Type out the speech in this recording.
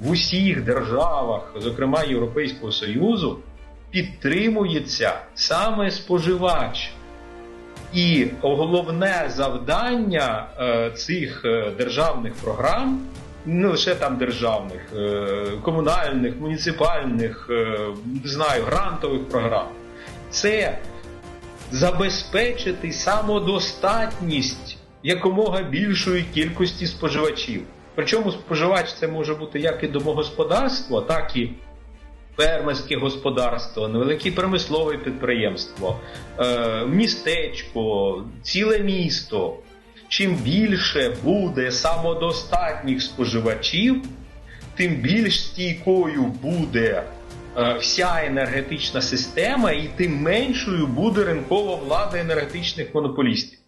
в усіх державах, зокрема Європейського Союзу, підтримується саме споживач. І головне завдання е, цих е, державних програм, не лише там державних, е, комунальних, муніципальних, не знаю, грантових програм, це забезпечити самодостатність якомога більшої кількості споживачів. Причому споживач це може бути як і домогосподарство, так і фермерське господарство, невелике промислове підприємство, е, містечко, ціле місто. Чим більше буде самодостатніх споживачів, тим більш стійкою буде е, вся енергетична система, і тим меншою буде ринкова влада енергетичних монополістів.